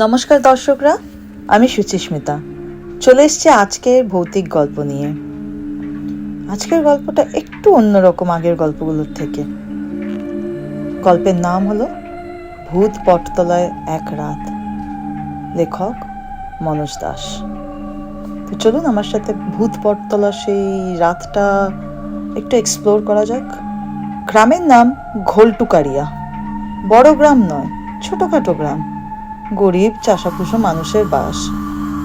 নমস্কার দর্শকরা, আমি সুচিস্মিতা। চলে এসছি আজকের ভৌতিক গল্প নিয়ে। আজকের গল্পটা একটু অন্যরকম আগের গল্পগুলোর থেকে। গল্পের নাম হলো ভূত পটতলায় এক রাত। লেখক মনোজ দাস। তো চলুন আমার সাথে ভূত পটতলার সেই রাতটা একটু এক্সপ্লোর করা যাক। গ্রামের নাম ঘোলটুকারিয়া। বড় গ্রাম নয়, ছোটোখাটো গ্রাম। গরিব চাষাপুষো মানুষের বাস।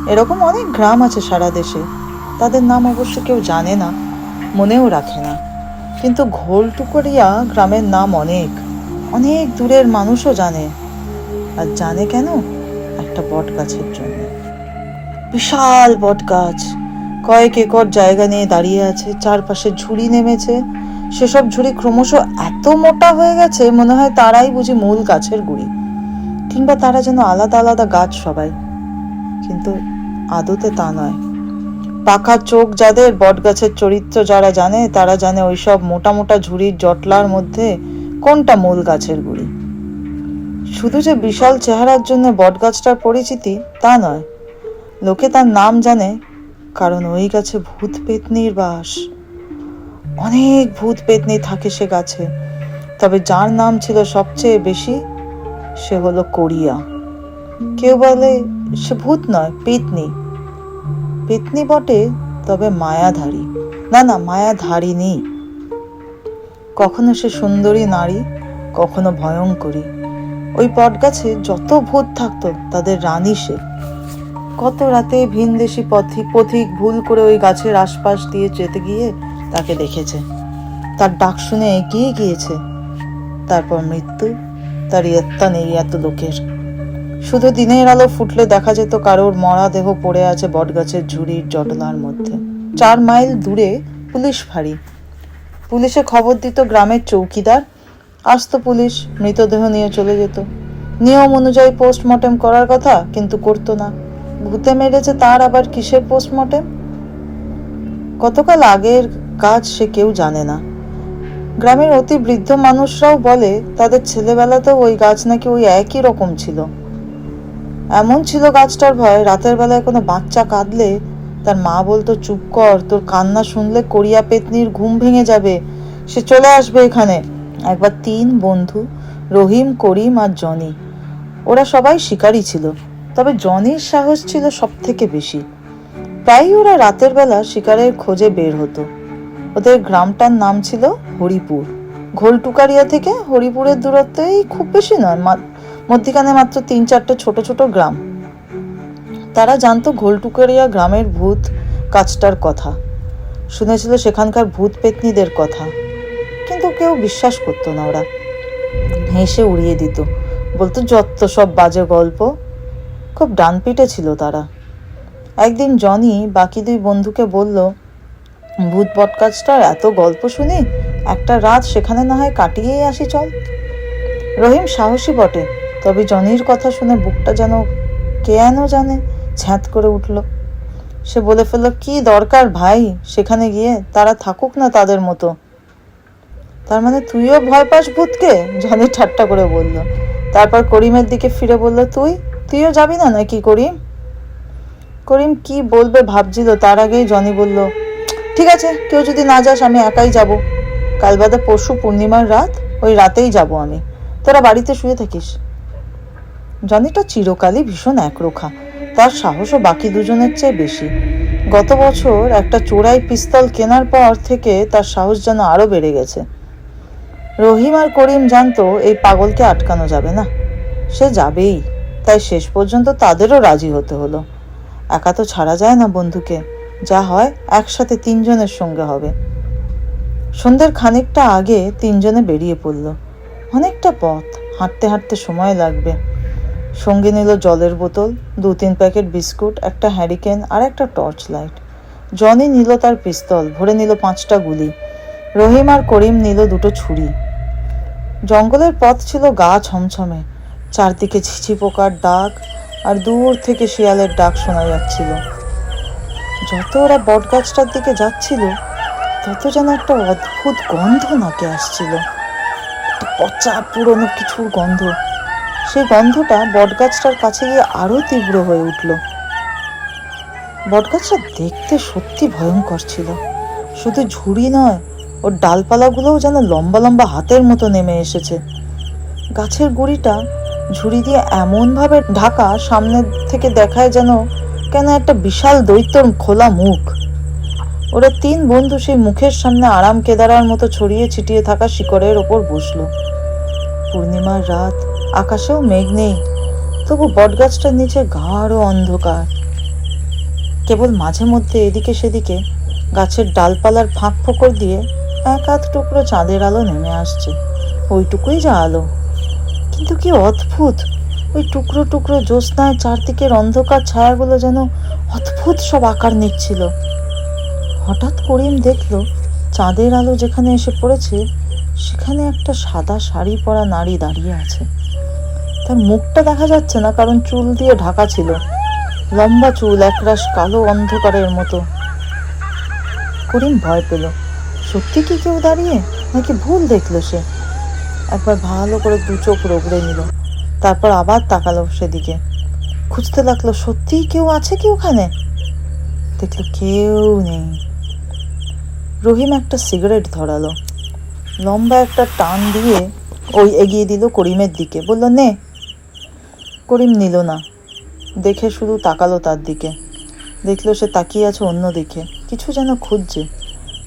এরকম অনেক গ্রাম আছে সারা দেশে। তাদের নাম অবশ্য কেউ জানে না, মনেও রাখে না। কিন্তু ঘোলটুকরিয়া গ্রামের নাম অনেক। অনেক দূরের মানুষও জানে। আর জানে কেন? একটা বট গাছের জন্য। বিশাল বট গাছ কয়েক একর জায়গা নিয়ে দাঁড়িয়ে আছে, চারপাশে ঝুড়ি নেমেছে। সেসব ঝুড়ি ক্রমশ এত মোটা হয়ে গেছে, মনে হয় তারাই বুঝি মূল গাছের গুড়ি। কিংবা তারা যেন আলাদা আলাদা গাছ সবাই। কিন্তু আদতে তা নয়। পাকা চোখ যাদের, বটগাছের চরিত্র যারা জানে, তারা জানে ওইসব মোটা মোটা ঝুড়ির জটলার মধ্যে কোনটা মূল গাছের গুড়ি। শুধু যে বিশাল চেহারার জন্য বটগাছটার পরিচিতি, তা নয়। লোকে তার নাম জানে, কারণ ওই গাছে ভূত পেতনির বাস। অনেক ভূত পেতনি থাকে সে গাছে, তবে যার নাম ছিল সবচেয়ে বেশি সে হলো কোরিয়া। কেউ বলে সে ভূত নয়, পেতনি। পেতনি বটে, তবে মায়াধারী। না না, মায়াধারী নেই। কখনো সে সুন্দরী নারী, কখনো ভয়ঙ্করী। ওই বটগাছে যত ভূত থাকতো, তাদের রানী সে। কত রাতে ভিনদেশি পথিক পথিক ভুল করে ওই গাছের আশপাশ দিয়ে যেতে গিয়ে তাকে দেখেছে। তার ডাক শুনে এগিয়ে গিয়েছে। তারপর মৃত্যু। তার ইয়ত্তা নেই এত লোকের। শুধু দিনের আলো ফুটলে দেখা যেত কারোর মরা দেহ পড়ে আছে বটগাছের ঝুড়ির জটলার মধ্যে। চার মাইল দূরে পুলিশ ফাঁড়ি। পুলিশে খবর দিত গ্রামের চৌকিদার। আসতো পুলিশ মৃতদেহ নিয়ে চলে যেত। নিয়ম অনুযায়ী পোস্টমর্টেম করার কথা, কিন্তু করতো না। ভূতে মেরেছে তার আবার কিসের পোস্টমর্টেম? কতকাল আগের কাজ সে কেউ জানে না। গ্রামের অতি বৃদ্ধ মানুষরাও বলে, তাদের ছেলেবেলাতেও ওই গাছ নাকি ওই একই রকম ছিল। এমন ছিল গাছটার ভয়, রাতের বেলায় কোনো বাচ্চা কাঁদলে তার মা বলতো, চুপ কর, তোর কান্না শুনলে করিয়া পেতনির ঘুম ভেঙে যাবে, সে চলে আসবে এখানে। একবার তিন বন্ধু, রহিম, করিম আর জনি, ওরা সবাই শিকারী ছিল, তবে জনির সাহস ছিল সব থেকে বেশি। প্রায়ই ওরা রাতের বেলা শিকারের খোঁজে বের হতো। ওদের গ্রামটার নাম ছিল হরিপুর। ঘোলটুকারিয়া থেকে হরিপুরের দূরত্ব এই খুব বেশি নয় মধ্যিখানে মাত্র তিন চারটে ছোট ছোট গ্রাম। তারা জানতো ঘোলটুকারিয়া গ্রামের ভূত কাজটার কথা। শুনেছিল সেখানকার ভূত পেতনিদের কথা। কিন্তু কেউ বিশ্বাস করতো না ওরা। হেসে উড়িয়ে দিত। বলতো, যত সব বাজে গল্প। খুব ডানপিটে ছিল তারা। একদিন জনি বাকি দুই বন্ধুকে বলল ভূত বটগাছটার এত গল্প শুনি একটা রাত সেখানে না হয় কাটিয়েই আসি, চল। রহিম সাহসী বটে, তবে জনির কথা শুনে বুকটা যেন কেন জানে, ছ্যাঁত করে উঠল। সে বলে ফেলল, কি দরকার ভাই, সেখানে গিয়ে তারা থাকুক না তাদের মতো। তার মানে তুইও ভয় পাস ভূতকে? জনি ঠাট্টা করে বলল। তারপর করিমের দিকে ফিরে বলল, তুই? তুইও যাবি না নাকি করিম? করিম কি বলবে ভাবছিল, তার আগেই জনি বলল ঠিক আছে, কেউ যদি না যাস আমি একাই যাব। কাল বাদে পরশু পূর্ণিমার রাত, ওই রাতেই যাব আমি। তোরা বাড়িতে শুয়ে থাকিস। জনিটা চিরকালই ভীষণ একরোখা। তার সাহসও বাকি দুজনের চেয়ে বেশি। গত বছর একটা চোরাই পিস্তল কেনার পর থেকে তার সাহস যেন আরও বেড়ে গেছে। রহিম আর করিম জানতো এই পাগলকে আটকানো যাবে না। সে যাবেই। তাই শেষ পর্যন্ত তাদেরও রাজি হতে হলো। একা তো ছাড়া যায় না বন্ধুকে। যা হয় একসাথে তিনজনের সঙ্গে হবে। সন্ধ্যের খানিকটা আগে তিনজনে বেরিয়ে পড়ল। অনেকটা পথ, হাঁটতে হাঁটতে সময় লাগবে। সঙ্গে নিল জলের বোতল, দু তিন প্যাকেট বিস্কুট, একটা হ্যারিকেন আর একটা টর্চ লাইট। জনি নিল তার পিস্তল, ভরে নিল পাঁচটা গুলি। রহিম আর করিম নিল দুটো ছুরি। জঙ্গলের পথ ছিল গা ছমছমে। চারদিকে ছিছি পোকার ডাক আর দূর থেকে শিয়ালের ডাক শোনা যাচ্ছিল। যত ওরা বটগাছটার দিকে যাচ্ছিল, তত যেন একটা অদ্ভুত গন্ধ নাকে আসছিল। পচা পুরনো কিছুর গন্ধ। সেই গন্ধটা বটগাছটার কাছে গিয়ে আরও তীব্র হয়ে উঠল। বটগাছটা দেখতে সত্যি ভয়ঙ্কর ছিল। শুধু ঝুড়ি নয়, ওর ডালপালাগুলোও যেন লম্বা লম্বা হাতের মতো নেমে এসেছে। গাছের গুড়িটা ঝুড়ি দিয়ে এমনভাবে ঢাকা সামনে থেকে দেখায় যেন কেন একটা বিশাল দৈত্যর খোলা মুখ? ওরা তিন বন্ধু সেই মুখের সামনে আরাম কেদারার মতো ছড়িয়ে ছিটিয়ে থাকা শিকড়ের ওপর বসল। পূর্ণিমার রাত, আকাশেও মেঘ নেই, তবু বটগাছটার নিচে গাঢ় অন্ধকার। কেবল মাঝে মধ্যে এদিকে সেদিকে গাছের ডালপালার ফাঁক ফোকর দিয়ে এক আধ টুকরো চাঁদের আলো নেমে আসছে। ওইটুকুই যা আলো। কিন্তু কি অদ্ভুত! ওই টুকরো টুকরো জ্যোৎস্নায় চারদিকের অন্ধকার ছায়াগুলো যেন অদ্ভুত সব আকার নিচ্ছিল। হঠাৎ করিম দেখল, চাঁদের আলো যেখানে এসে পড়েছে, সেখানে একটা সাদা শাড়ি পরা নারী দাঁড়িয়ে আছে। তার মুখটা দেখা যাচ্ছে না, কারণ চুল দিয়ে ঢাকা ছিল। লম্বা চুল, একরাশ কালো অন্ধকারের মতো। করিম ভয় পেল। সত্যি কি কেউ দাঁড়িয়ে? নাকি ভুল দেখল সে? একবার ভালো করে দু চোখ রগড়ে নিল। তারপর আবার তাকালো সেদিকে। খুঁজতে লাগল, সত্যিই কেউ আছে কি ওখানে? দেখল কেউ নেই। রহিম একটা সিগারেট ধরালো। লম্বা একটা টান দিয়ে ওই এগিয়ে দিল করিমের দিকে। বলল, নে। করিম নিল না। দেখে শুধু তাকালো তার দিকে। দেখল সে তাকিয়ে আছে অন্য দিকে। কিছু যেন খুঁজছে।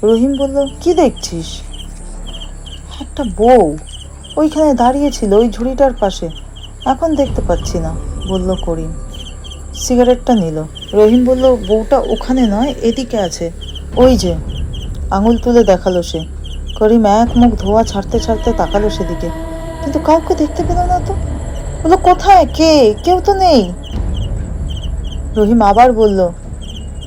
রহিম বলল, কি দেখছিস? একটা বউ। ওইখানে দাঁড়িয়ে ছিল, ওই ঝুড়িটার পাশে। এখন দেখতে পাচ্ছি না, বলল করিম। সিগারেটটা নিল। রহিম বলল, বউটা ওখানে নয়, এদিকে আছে। ওই যে। আঙুল তুলে দেখাল সে। করিম এক মুখ ধোয়া ছাড়তে ছাড়তে তাকালো সেদিকে। কিন্তু কাউকে দেখতে পেল না তো? বলল, কোথায়? কে? কেউ তো নেই। রহিম আবার বলল,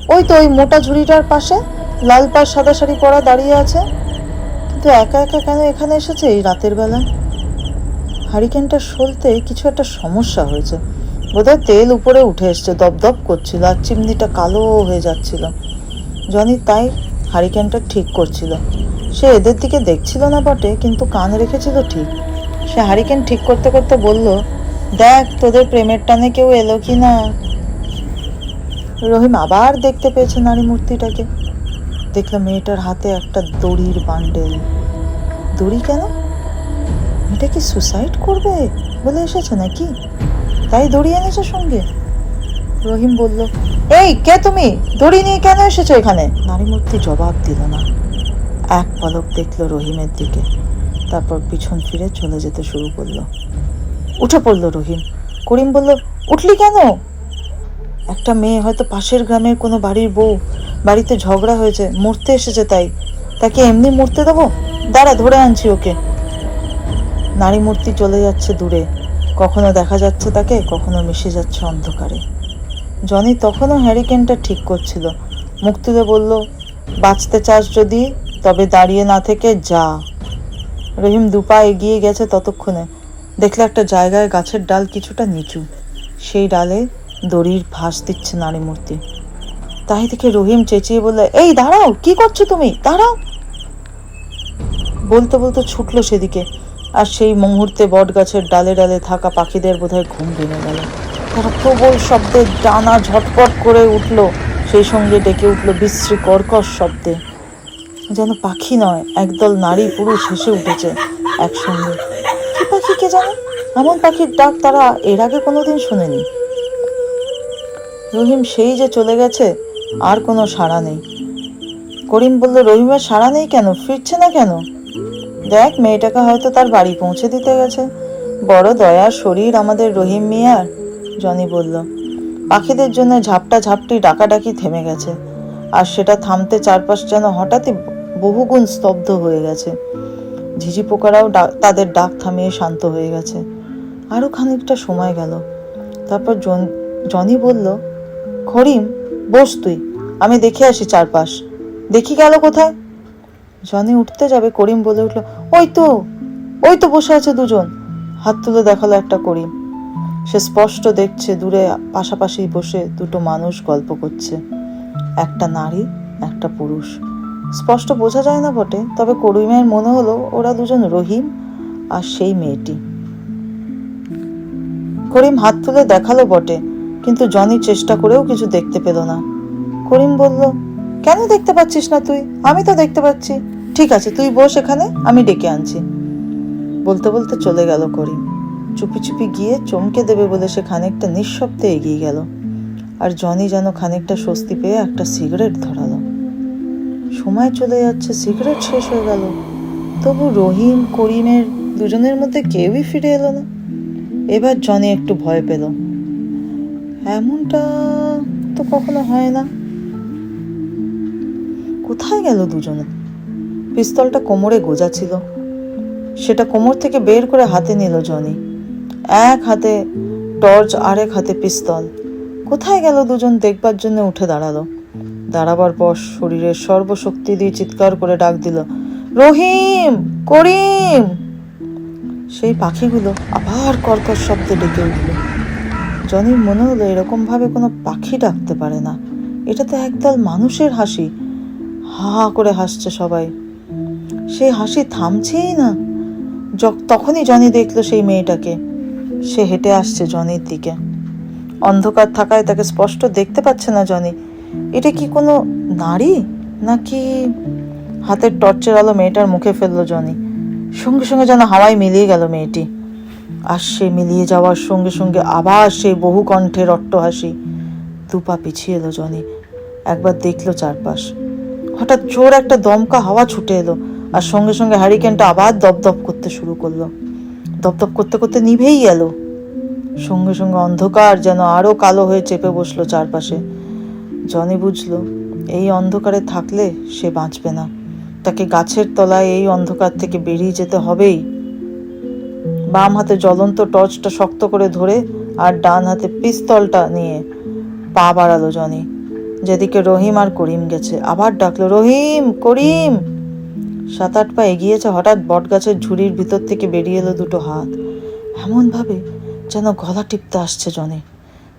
ওই তো ওই মোটা ঝুড়িটার পাশে, লাল পাড় সাদা শাড়ি পরা দাঁড়িয়ে আছে। কিন্তু একা একা কেন এখানে এসেছে এই রাতের বেলায়? হারিকেনটা সলতে কিছু একটা সমস্যা হয়েছে। বোধহয় তেল উপরে উঠে এসছে, দপদপ করছিল আর চিমনিটা কালো হয়ে যাচ্ছিল। জনি তাই হারিকেনটা ঠিক করছিল। সে এদের দিকে দেখছিল না বটে, কিন্তু কান রেখেছিল ঠিক। সে হারিকেন ঠিক করতে করতে বলল, দেখ, তোদের প্রেমের টানে কেউ এলো কি না? রহিম আবার দেখতে পেয়েছে নারী মূর্তিটাকে। দেখল মেয়েটার হাতে একটা দড়ির বান্ডেল। দড়ি কেন? এটা কি সুসাইড করবে বলে এসেছে নাকি? তাই দড়ি এনেছে সঙ্গে। রহিম বলল, এই, কে তুমি? দড়ি নিয়ে কেন এসেছ এখানে? নারী মূর্তি জবাব দিল না। এক পলক দেখল রহিমের দিকে, তারপর পিছন ফিরে চলে যেতে শুরু করল। উঠে পড়ল রহিম। করিম বলল, উঠলি কেন? একটা মেয়ে হয়তো পাশের গ্রামের কোনো বাড়ির বউ। বাড়িতে ঝগড়া হয়েছে, মরতে এসেছে তাই। তাকে এমনি মরতে দেবো? দাঁড়া, ধরে আনছি ওকে। নারী মূর্তি চলে যাচ্ছে দূরে। কখনো দেখা যাচ্ছে তাকে, কখনো মিশে যাচ্ছে অন্ধকারে। জনি তখনও হ্যারিকেনটা ঠিক করছিল। মুখ তুলে বলল, বাঁচতে চাস যদি, তবে দাঁড়িয়ে না থেকে যা। রহিম দুপা এগিয়ে গেছে ততক্ষণে। দেখলে একটা জায়গায় গাছের ডাল কিছুটা নিচু। সেই ডালে দড়ির ভাস দিচ্ছে নারী মূর্তি। তাই দেখে রহিম চেঁচিয়ে বললে, এই, দাঁড়াও, কি করছ তুমি? দাঁড়াও। বলতে বলতে ছুটলো সেদিকে। আর সেই মুহূর্তে বট গাছের ডালে ডালে থাকা পাখিদের বোধহয় ঘুম ভেঙে গেল। তারা প্রবল শব্দে ডানা ঝটপট করে উঠল। সেই সঙ্গে ডেকে উঠল বিশ্রী কর্কশ শব্দে। যেন পাখি নয়, একদল নারী পুরুষ হেসে উঠেছে একসঙ্গে। কি পাখি, কে জানে? এমন পাখির ডাক তারা এর আগে কোনোদিন শুনেনি। রহিম সেই যে চলে গেছে, আর কোনো সাড়া নেই। করিম বলল, রহিমের সাড়া নেই কেন? ফিরছে না কেন? দেখ, মেয়েটাকে হয়তো তার বাড়ি পৌঁছে দিতে গেছে। বড় দয়ার শরীর আমাদের রহিম মিয়ার, জনি বলল। পাখিদের জন্য ঝাপটা ঝাপটি ডাকাডাকি থেমে গেছে। আর সেটা থামতে চারপাশ যেন হঠাৎই বহুগুণ স্তব্ধ হয়ে গেছে। ঝিঝি পোকারাও তাদের ডাক থামিয়ে শান্ত হয়ে গেছে। আরও খানিকটা সময় গেল। তারপর জন- জনি বলল করিম বস তুই, আমি দেখে আসি চারপাশ। দেখি গেল কোথায়? জনি উঠতে যাবে, করিম বলে উঠল, ওই তো ওই তো বসে আছে দুজন। হাত তুলে দেখাল একটা করিম। সে স্পষ্ট দেখছে, দূরে পাশাপাশি বসে দুটো মানুষ গল্প করছে। একটা নারী, একটা পুরুষ। স্পষ্ট বোঝা যায় না বটে, তবে করিমের মনে হলো ওরা দুজন রহিম আর সেই মেয়েটি। করিম হাত তুলে দেখাল বটে, কিন্তু জনি চেষ্টা করেও কিছু দেখতে পেল না। করিম বলল কেন দেখতে পাচ্ছিস না তুই? আমি তো দেখতে পাচ্ছি। ঠিক আছে, তুই বস এখানে, আমি ডেকে আনছি। বলতে বলতে চলে গেল করিম। চুপি চুপি গিয়ে চমকে দেবে বলে সে খানিকটা নিঃশব্দে এগিয়ে গেল। আর জনি যেন খানিকটা স্বস্তি পেয়ে একটা সিগারেট ধরালো। সময় চলে যাচ্ছে, সিগারেট শেষ হয়ে গেল। তবু রহিম, করিমের দুজনের মধ্যে কেউই ফিরে এলো না। এবার জনি একটু ভয় পেল। এমনটা তো কখনো হয় না। কোথায় গেল দুজনে? পিস্তলটা কোমরে গোজা ছিল। সেটা কোমর থেকে বের করে হাতে নিল জনি। এক হাতে টর্চ, আরেক হাতে পিস্তল। কোথায় গেল দুজন দেখবার জন্য উঠে দাঁড়াল। দাঁড়াবার পর শরীরের সর্বশক্তি দিয়ে চিৎকার করে ডাক দিল, রহিম, করিম! সেই পাখিগুলো আবার কর্কশ শব্দে ডেকে উঠল। জনির মনে হলো এরকম ভাবে কোনো পাখি ডাকতে পারে না। এটা তো একদল মানুষের হাসি। হা হা করে হাসছে সবাই। সেই হাসি থামছেই না। তখনই জনি দেখল সেই মেয়েটাকে। সে হেঁটে আসছে জনির দিকে। অন্ধকার থাকায় তাকে স্পষ্ট দেখতে পাচ্ছে না জনি। এটা কি কোনো নারী? নাকি হাতের টর্চের আলো মেয়েটার মুখে ফেলল জনি? সঙ্গে সঙ্গে যেন হাওয়ায় মিলিয়ে গেল মেয়েটি। আর সে মিলিয়ে যাওয়ার সঙ্গে সঙ্গে আবার সেই বহু কণ্ঠের অট্টহাসি। দুপা পিছিয়ে এলো জনি। একবার দেখল চারপাশ। হঠাৎ জোর একটা দমকা হাওয়া ছুটে এলো আর সঙ্গে সঙ্গে হ্যারিকেনটা আবার দপদপ করতে শুরু করল। দপদপ করতে করতে নিভেই গেল। সঙ্গে সঙ্গে অন্ধকার যেন আরও কালো হয়ে চেপে বসল চারপাশে। জনি বুঝলো, এই অন্ধকারে থাকলে সে বাঁচবে না। তাকে গাছের তলায় এই অন্ধকার থেকে বেরিয়ে যেতে হবেই। বাম হাতে জ্বলন্ত টর্চটা শক্ত করে ধরে আর ডান হাতে পিস্তলটা নিয়ে পা বাড়ালো জনি। যেদিকে রহিম আর করিম গেছে, আবার ডাকলো, রহিম, করিম! সাত আট পা এগিয়েছে, হঠাৎ বটগাছের ঝুড়ির ভিতর থেকে বেরিয়ে এলো দুটো হাত। এমন ভাবে যেন গলা টিপতে আসছে জনে।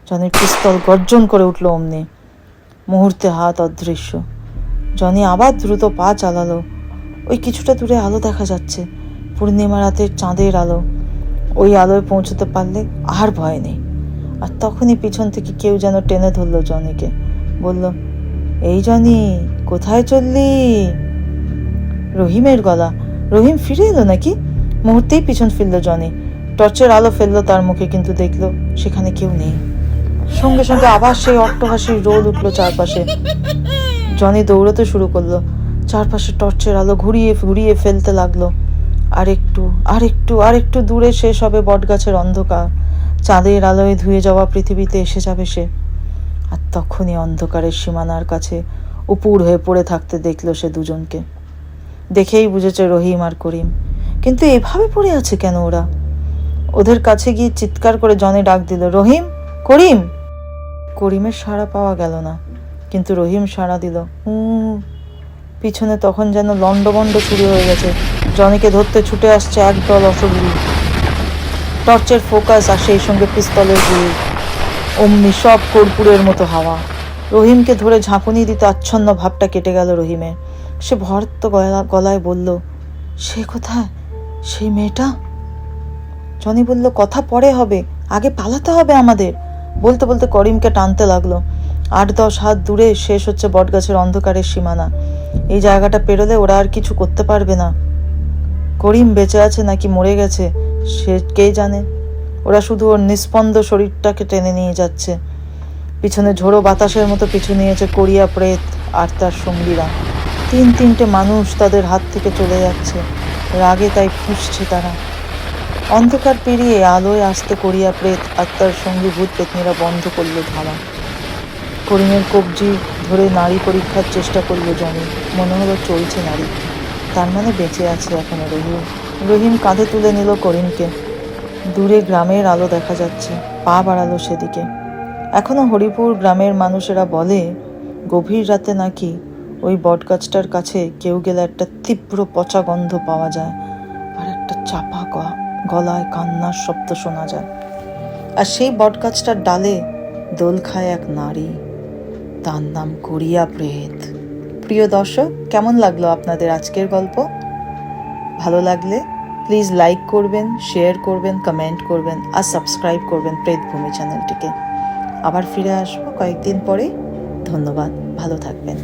জনের পিস্তল গর্জন করে উঠল অমনি। মুহূর্তে হাত অদৃশ্য। জনি আবার দ্রুত পা চালালো। ওই কিছুটা দূরে আলো দেখা যাচ্ছে, পূর্ণিমা রাতের চাঁদের আলো। ওই আলোয় পৌঁছতে পারলে আর ভয় নেই। আর তখনই পিছন থেকে কেউ যেন টেনে ধরলো জনিকে। বলল, এই জনি, কোথায় চললি? রহিমের গলা। রহিম ফিরে এলো নাকি? মুহূর্তেই পিছন ফিরল জনি। টর্চের আলো ফেলল তার মুখে, কিন্তু দেখল সেখানে কেউ নেই। সঙ্গে সঙ্গে আবার সেই অট্টহাসির রোল উঠল চারপাশে। জনি দৌড়াতে শুরু করল। চারপাশে টর্চের আলো ঘুরিয়ে ঘুরিয়ে ফেলতে লাগল। আর একটু আর একটু আর একটু দূরে শেষ হবে বটগাছের অন্ধকার। চাঁদের আলোয় ধুয়ে যাওয়া পৃথিবীতে এসে যাবে সে। আর তখনই অন্ধকারের সীমানার কাছে উপুর হয়ে পড়ে থাকতে দেখল সে দুজনকে। দেখেই বুঝেছে রহিম আর করিম। কিন্তু এভাবে পড়ে আছে কেন ওরা? ওদের কাছে গিয়ে চিৎকার করে জনে ডাক দিল, রহিম, করিম! করিমের সাড়া পাওয়া গেল না। কিন্তু রহিম সাড়া দিল, হুম। পিছনে তখন যেন লন্ডবন্ড শুরু হয়ে গেছে। জনিকে ধরতে ছুটে আসছে একদল অসগুলি টর্চের ফোকাস আর সেই সঙ্গে পিস্তলের গুলি। অমনি সব কর্পূরের মতো হাওয়া। রহিমকে ধরে ঝাঁকুনি দিতে আচ্ছন্ন ভাবটা কেটে গেল রহিমের। সে ভর্ত গলা গলায় বলল, সে কোথায়? সেই মেয়েটা? জনি বলল, কথা পরে হবে। আগে পালাতে হবে আমাদের। বলতে বলতে করিমকে টানতে লাগল। আট দশ হাত দূরে শেষ হচ্ছে বটগাছের অন্ধকারের সীমানা। এই জায়গাটা পেরোলে ওরা আর কিছু করতে পারবে না। করিম বেঁচে আছে নাকি মরে গেছে, সে কে জানে? ওরা শুধু ওর নিস্পন্দ শরীরটাকে টেনে নিয়ে যাচ্ছে। পিছনে ঝোড়ো বাতাসের মতো পিছু নিয়েছে কোরিয়া প্রেত আর তার সঙ্গীরা। তিন তিনটে মানুষ তাদের হাত থেকে চলে যাচ্ছে। রাগে তাই ফুসছে তারা। অন্ধকার পেরিয়ে আলোয় আসতে করিয়া প্রেত আর তার সঙ্গী ভূত পেতনিরা বন্ধ করল ধারা। করিমের কবজি ধরে নারী পরীক্ষার চেষ্টা করল জনি মনে হলো চলছে নারী। তার মানে বেঁচে আছে এখনও রহিম। রহিম কাঁধে তুলে নিল করিমকে। দূরে গ্রামের আলো দেখা যাচ্ছে, পা বাড়ালো সেদিকে। এখনও হরিপুর গ্রামের মানুষেরা বলে, গভীর রাতে নাকি ওই বটগাছটার কাছে কেউ গেলে একটা তীব্র পচা গন্ধ পাওয়া যায়, আর একটা চাপা গলায় কান্নার শব্দ শোনা যায়। আর সেই বটগাছটার ডালে দোল খায় এক নারী। তার নাম করিয়া প্রেত। প্রিয় দর্শক, কেমন লাগল আপনাদের আজকের গল্প? ভালো লাগলে প্লিজ লাইক করবেন শেয়ার করবেন কমেন্ট করবেন, আর সাবস্ক্রাইব করবেন প্রেতভূমি চ্যানেলটিকে আবার ফিরে আসব কয়েকদিন পরে। ধন্যবাদ, ভালো থাকবেন।